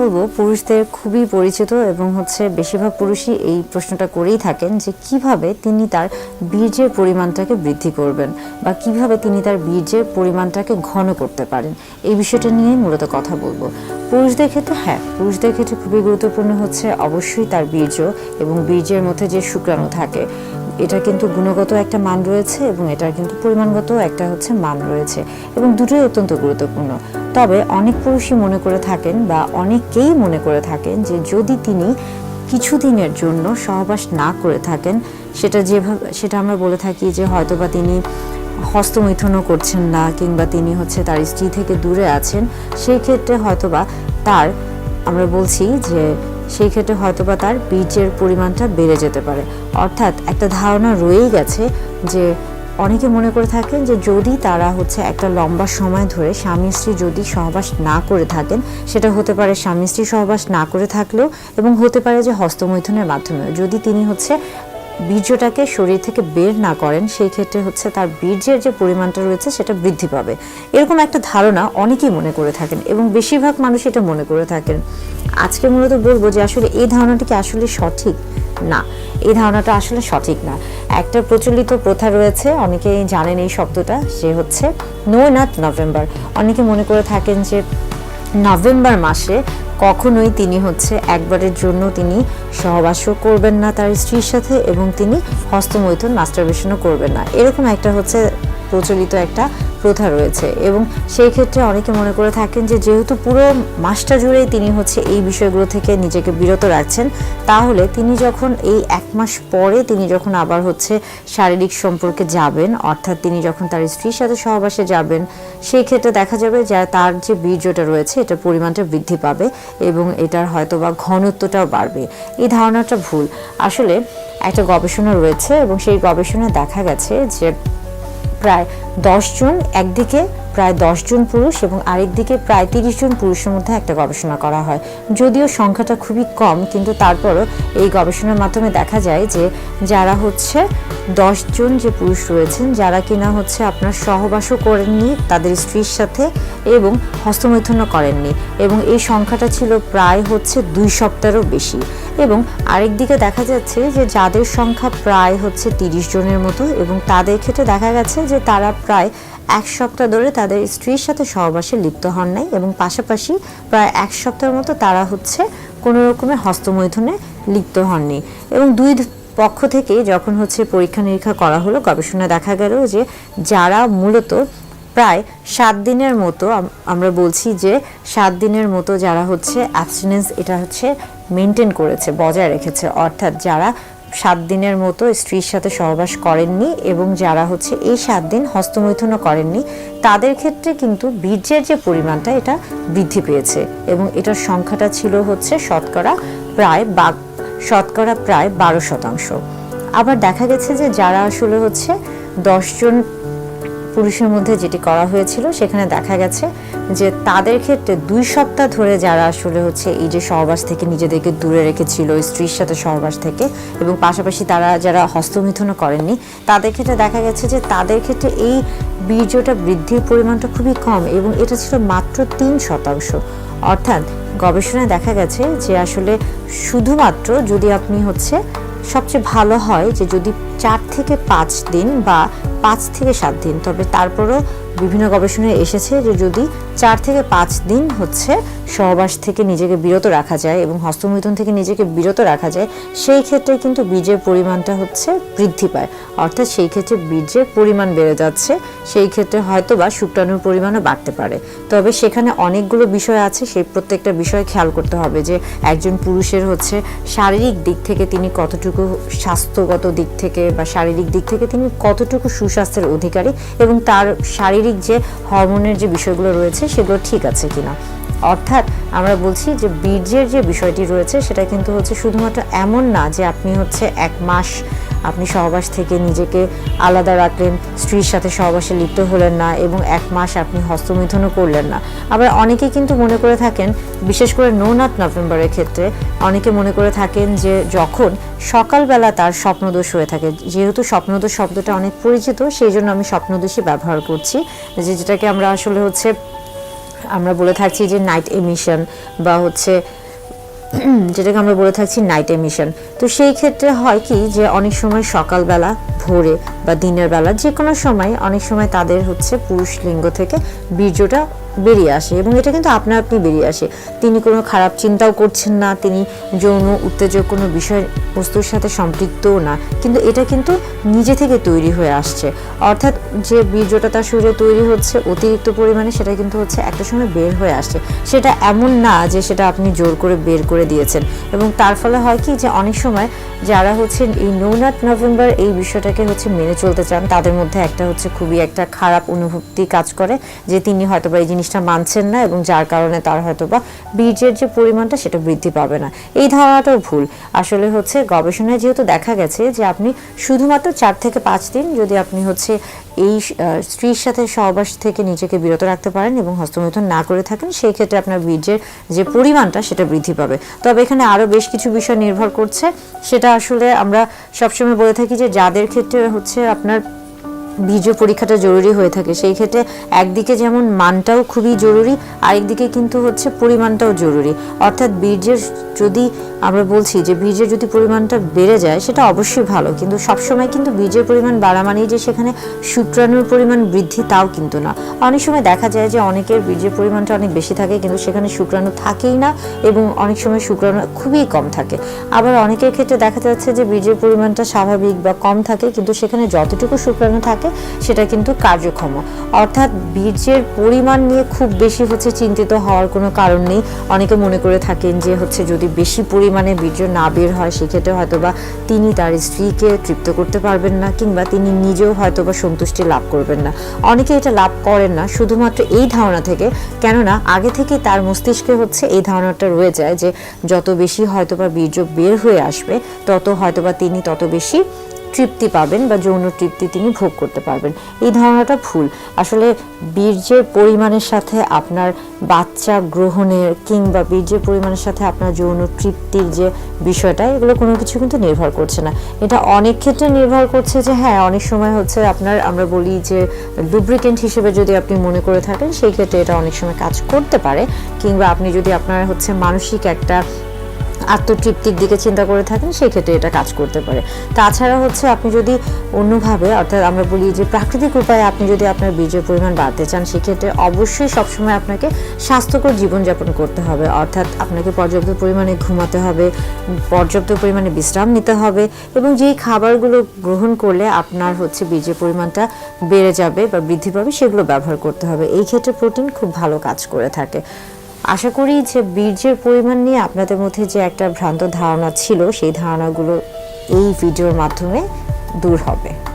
বলব, পুরুষদের খুবই পরিচিত এবং হচ্ছে বেশিরভাগ পুরুষই এই প্রশ্নটা করেই থাকেন যে কীভাবে তিনি তার বীর্যের পরিমাণটাকে বৃদ্ধি করবেন বা কীভাবে তিনি তার বীর্যের পরিমাণটাকে ঘন করতে পারেন, এই বিষয়টা নিয়ে মূলত কথা বলব। পুরুষদের ক্ষেত্রে হ্যাঁ পুরুষদের ক্ষেত্রে খুবই গুরুত্বপূর্ণ হচ্ছে অবশ্যই তার বীর্য এবং বীর্যের মধ্যে যে শুক্রাণু থাকে এটা কিন্তু গুণগত একটা মান রয়েছে এবং এটার কিন্তু পরিমাণগত একটা হচ্ছে মান রয়েছে এবং দুটোই অত্যন্ত গুরুত্বপূর্ণ। তবে অনেক পুরুষই মনে করে থাকেন বা অনেকেই মনে করে থাকেন যে যদি তিনি কিছুদিনের জন্য সহবাস না করে থাকেন, সেটা যেভাবে, সেটা আমরা বলে থাকি যে হয়তোবা তিনি হস্তমৈথুনও করছেন না কিংবা তিনি হচ্ছে তার স্ত্রী থেকে দূরে আছেন, সেই ক্ষেত্রে হয়তোবা তার আমরা বলছি যে সেই ক্ষেত্রে হয়তো বা তার বীজের পরিমাণটা বেড়ে যেতে পারে। অর্থাৎ একটা ধারণা রয়েই গেছে যে অনেকে মনে করে থাকেন যে যদি তারা হচ্ছে একটা লম্বা সময় ধরে স্বামী স্ত্রী যদি সহবাস না করে থাকেন, সেটা হতে পারে স্বামী স্ত্রী সহবাস না করে থাকলেও এবং হতে পারে যে হস্তমৈথুনের মাধ্যমেও। যদি তিনি হচ্ছে বীর্যটাকে শরীর থেকে বের না করেন, সেই ক্ষেত্রে হচ্ছে তার বীর্যের যে পরিমাণটা রয়েছে সেটা বৃদ্ধি পাবে। এরকম একটা ধারণা অনেকেই মনে করে থাকেন এবং বেশিরভাগ মানুষ এটা মনে করে থাকেন। আজকে মূলত বলব যে আসলে এই ধারণাটি কি আসলে সঠিক? না, এই ধারণাটা আসলে সঠিক না। একটা প্রচলিত প্রথা রয়েছে, অনেকেই জানেন এই শব্দটা, সে হচ্ছে নো নাট নভেম্বর। অনেকে মনে করে থাকেন যে নভেম্বর মাসে কখনোই তিনি হচ্ছে একবারের জন্য তিনি সহবাসও করবেন না তার স্ত্রীর সাথে এবং তিনি হস্তমৈথুন মাস্টারবেশনও করবেন না। এরকম একটা হচ্ছে প্রচলিত একটা প্রথা রয়েছে এবং সেই ক্ষেত্রে অনেকে মনে করে থাকেন যে যেহেতু পুরো মাসটা জুড়েই তিনি হচ্ছে এই বিষয়গুলো থেকে নিজেকে বিরত রাখছেন, তাহলে তিনি যখন এই এক মাস পরে তিনি যখন আবার হচ্ছে শারীরিক সম্পর্কে যাবেন, অর্থাৎ তিনি যখন তার স্ত্রীর সাথে সহবাসে যাবেন, সেই ক্ষেত্রে দেখা যাবে যে তার যে বীর্যটা রয়েছে এটার পরিমাণটা বৃদ্ধি পাবে এবং এটার হয়তো বা ঘনত্বটাও বাড়বে। এই ধারণাটা ভুল। আসলে একটা গবেষণা রয়েছে এবং সেই গবেষণায় দেখা গেছে যে প্রায় দশজন একদিকে প্রায় জন পুরুষ এবং আরেকদিকে প্রায় তিরিশ জন পুরুষের মধ্যে একটা গবেষণা করা হয়। যদিও সংখ্যাটা খুবই কম, কিন্তু তারপরও এই গবেষণার মাধ্যমে দেখা যায় যে যারা হচ্ছে জন যে পুরুষ রয়েছেন, যারা কিনা হচ্ছে আপনার সহবাসও করেননি, তাদের স্ত্রীর সাথে এবং হস্তমৈথুনও করেননি এবং এই সংখ্যাটা ছিল প্রায় হচ্ছে দুই সপ্তাহেরও বেশি। এবং আরেকদিকে দেখা যাচ্ছে যে যাদের সংখ্যা প্রায় হচ্ছে তিরিশ জনের মতো এবং তাদের ক্ষেত্রে দেখা গেছে যে তারা প্রায় এক সপ্তাহ ধরে তাদের স্ত্রীর সাথে সহবাসে লিপ্ত হন নাই এবং পাশাপাশি প্রায় এক সপ্তাহের মতো তারা হচ্ছে কোনো রকমের হস্তমৈথুনে লিপ্ত হননি এবং দুই পক্ষ থেকে যখন হচ্ছে পরীক্ষা নিরীক্ষা করা হলো গবেষণা দেখা গেল যে যারা মূলত প্রায় সাত দিনের মতো আমরা বলছি যে সাত দিনের মতো যারা হচ্ছে অ্যাবস্টিনেন্স এটা হচ্ছে মেনটেন করেছে, বজায় রেখেছে। অর্থাৎ যারা সাত দিনের মতো স্ত্রীর সাথে সহবাস করেননি এবং যারা হচ্ছে এই সাত দিন হস্তমৈথুনও করেননি, তাদের ক্ষেত্রে কিন্তু বীর্যের যে পরিমাণটা, এটা বৃদ্ধি পেয়েছে এবং এটার সংখ্যাটা ছিল হচ্ছে শতকরা প্রায় বা, শতকরা প্রায় বারো শতাংশ। আবার দেখা গেছে যে যারা আসলে হচ্ছে দশজন পুরুষের মধ্যে যেটি করা হয়েছিল, সেখানে দেখা গেছে যে তাদের ক্ষেত্রে দুই সপ্তাহ ধরে যারা আসলে হচ্ছে এই যে সহবাস থেকে নিজেদেরকে দূরে রেখেছিল, স্ত্রীর সাথে সহবাস থেকে এবং পাশাপাশি তারা যারা হস্তমিথুনও করেননি, তাদের ক্ষেত্রে দেখা গেছে যে তাদের ক্ষেত্রে এই বীর্যটা বৃদ্ধির পরিমাণটা খুবই কম এবং এটা ছিল মাত্র তিন শতাংশ। অর্থাৎ গবেষণায় দেখা গেছে যে আসলে শুধুমাত্র যদি আপনি হচ্ছে সবচেয়ে ভালো হয় যে যদি চার থেকে পাঁচ দিন বা পাঁচ থেকে সাত দিন, তবে তারপরও বিভিন্ন গবেষণায় এসেছে যে যদি চার থেকে পাঁচ দিন হচ্ছে সহবাস থেকে নিজেকে বিরত রাখা যায় এবং হস্তমৈথুন থেকে নিজেকে বিরত রাখা যায়, সেই ক্ষেত্রে কিন্তু বীজের পরিমাণটা হচ্ছে বৃদ্ধি পায়। অর্থাৎ সেই ক্ষেত্রে বীজের পরিমাণ বেড়ে যাচ্ছে, সেই ক্ষেত্রে হয়তো বা শুক্রাণুর পরিমাণও বাড়তে পারে। তবে সেখানে অনেকগুলো বিষয় আছে, সেই প্রত্যেকটা বিষয় খেয়াল করতে হবে যে একজন পুরুষের হচ্ছে শারীরিক দিক থেকে তিনি কতটুকু স্বাস্থ্যগত দিক থেকে বা শারীরিক দিক থেকে তিনি কতটুকু সুস্বাস্থ্যের অধিকারী এবং তার শারীরিক যে হরমোনের যে বিষয়গুলো রয়েছে সেগুলো ঠিক আছে কিনা। অর্থাৎ আমরা বলছি যে বীর্যের যে বিষয়টি রয়েছে, সেটা কিন্তু হচ্ছে শুধুমাত্র এমন না যে আপনি হচ্ছে এক মাস আপনি সহবাস থেকে নিজেকে আলাদা রাখলেন, স্ত্রীর সাথে সহবাসে লিপ্ত হলেন না এবং এক মাস আপনি হস্তমিথনও করলেন না। আবার অনেকে কিন্তু মনে করে থাকেন, বিশেষ করে নো নাট নভেম্বরের ক্ষেত্রে, অনেকে মনে করে থাকেন যে যখন সকালবেলা তার স্বপ্নদোষ হয়ে থাকে, যেহেতু স্বপ্নদোষ শব্দটা অনেক পরিচিত, সেই জন্য আমি স্বপ্নদোষই ব্যবহার করছি, যে যেটাকে আমরা আসলে হচ্ছে আমরা বলে থাকছি যে নাইট এমিশন বা হচ্ছে যেটাকে আমরা বলে থাকছি নাইট এমিশন তো সেই ক্ষেত্রে হয় কি যে অনেক সময় সকালবেলা ভোরে বা দিনের বেলা যে কোনো সময় অনেক সময় তাদের হচ্ছে পুরুষ লিঙ্গ থেকে বীর্যটা বেরিয়ে আসে এবং এটা কিন্তু আপনা আপনি বেরিয়ে আসে। তিনি কোনো খারাপ চিন্তাও করছেন না, তিনি যৌন উত্তেজক কোনো বিষয় বস্তুর সাথে সম্পৃক্তও না, কিন্তু এটা কিন্তু নিজে থেকে তৈরি হয়ে আসছে। অর্থাৎ যে বীর্যটা তার শরীরে তৈরি হচ্ছে অতিরিক্ত পরিমাণে সেটা কিন্তু হচ্ছে একটা সময় বের হয়ে আসছে। সেটা এমন না যে সেটা আপনি জোর করে বের করে দিয়েছেন। এবং তার ফলে হয় কি যে অনেক সময় যারা হচ্ছে এই নৌনাট নভেম্বর এই বিষয়টাকে হচ্ছে মেনে চলতে চান, তাদের মধ্যে একটা হচ্ছে খুবই একটা খারাপ অনুভূতি কাজ করে যে তিনি হয়তো বা এই জিনিসটা মানছেন না এবং যার কারণে তার হয়তো বা বীর্যের যে পরিমাণটা সেটা বৃদ্ধি পাবে না। এই ধারণাটাও ভুল। আসলে হচ্ছে গবেষণায় যেহেতু দেখা গেছে যে আপনি শুধুমাত্র চার থেকে পাঁচ দিন যদি আপনি হচ্ছে এই স্ত্রীর সাথে সহবাস থেকে নিজেকে বিরত রাখতে পারেন এবং হস্তমৈথুন না করে থাকেন, সেই ক্ষেত্রে আপনার বীর্যের যে পরিমাণটা সেটা বৃদ্ধি পাবে। তবে এখানে আরও বেশ কিছু বিষয় নির্ভর করছে। সেটা আসলে আমরা সবসময় বলে থাকি যে যাদের ক্ষেত্রে হচ্ছে আপনার বীর্য পরীক্ষাটা জরুরি হয়ে থাকে। সেই ক্ষেত্রে একদিকে যেমন মানটাও খুবই জরুরি, আরেকদিকে কিন্তু হচ্ছে পরিমাণটাও জরুরি। অর্থাৎ বীর্যের যদি আমরা বলছি যে বীর্যের যদি পরিমাণটা বেড়ে যায়, সেটা অবশ্যই ভালো। কিন্তু সবসময় কিন্তু বীর্যের পরিমাণ বাড়া মানেই যে সেখানে শুক্রাণুর পরিমাণ বৃদ্ধি তাও কিন্তু না। অনেক সময় দেখা যায় যে অনেকের বীর্যের পরিমাণটা অনেক বেশি থাকে, কিন্তু সেখানে শুক্রাণু থাকেই না এবং অনেক সময় শুক্রাণু খুবই কম থাকে। আবার অনেকের ক্ষেত্রে দেখা যাচ্ছে যে বীর্যের পরিমাণটা স্বাভাবিক বা কম থাকে, কিন্তু সেখানে যতটুকু শুক্রাণু থাকে সেটা কিন্তু কার্যক্ষম। অর্থাৎ বীর্যের পরিমাণ নিয়ে খুব বেশি হচ্ছে চিন্তিত হওয়ার কোনো কারণ নেই। অনেকে মনে করে থাকেন যে হচ্ছে যদি বেশি পরিমাণে বীর্য না বের হয়, সেক্ষেত্রে হয়তো বা তিনি তার স্ত্রীকে তৃপ্ত করতে পারবেন না কিংবা তিনি নিজেও হয়তো বা সন্তুষ্টি লাভ করবেন না। অনেকে এটা লাভ করেন না, শুধুমাত্র এই ধারণা থেকে। কেননা আগে থেকে তার মস্তিষ্কে হচ্ছে এই ধারণাটা রয়ে যায় যে যত বেশি হয়তো বা বীর্য বের হয়ে আসবে, তত হয়তো বা তিনি তত বেশি তৃপ্তি পাবেন বা যৌন তৃপ্তি তিনি ভোগ করতে পারবেন। এই ধারণাটা ভুল। আসলে বীর্যের পরিমাণের সাথে আপনার বাচ্চা গ্রহণের কিংবা বীর্যের পরিমাণের সাথে আপনার যৌন তৃপ্তির যে বিষয়টা, এগুলো কোনো কিছু কিন্তু নির্ভর করছে না। এটা অনেক ক্ষেত্রে নির্ভর করছে যে হ্যাঁ অনেক সময় হচ্ছে আপনার, আমরা বলি যে লুব্রিকেন্ট হিসেবে যদি আপনি মনে করে থাকেন, সেই ক্ষেত্রে এটা অনেক সময় কাজ করতে পারে। কিংবা আপনি যদি আপনার হচ্ছে মানসিক একটা আত্মতৃপ্তির দিকে চিন্তা করে থাকেন, সেই ক্ষেত্রে এটা কাজ করতে পারে। তাছাড়া হচ্ছে আপনি যদি অন্যভাবে, অর্থাৎ আমরা বলি যে প্রাকৃতিক উপায়ে আপনি যদি আপনার বীজের পরিমাণ বাড়তে চান, সেক্ষেত্রে অবশ্যই সবসময় আপনাকে স্বাস্থ্যকর জীবনযাপন করতে হবে। অর্থাৎ আপনাকে পর্যাপ্ত পরিমাণে ঘুমাতে হবে, পর্যাপ্ত পরিমাণে বিশ্রাম নিতে হবে এবং যেই খাবারগুলো গ্রহণ করলে আপনার হচ্ছে বীজের পরিমাণটা বেড়ে যাবে বা বৃদ্ধি পাবে, সেগুলো ব্যবহার করতে হবে। এই ক্ষেত্রে প্রোটিন খুব ভালো কাজ করে থাকে। আশা করি যে বীর্যের পরিমাণ নিয়ে আপনাদের মধ্যে যে একটা ভ্রান্ত ধারণা ছিল, সেই ধারণাগুলো এই ভিডিওর মাধ্যমে দূর হবে।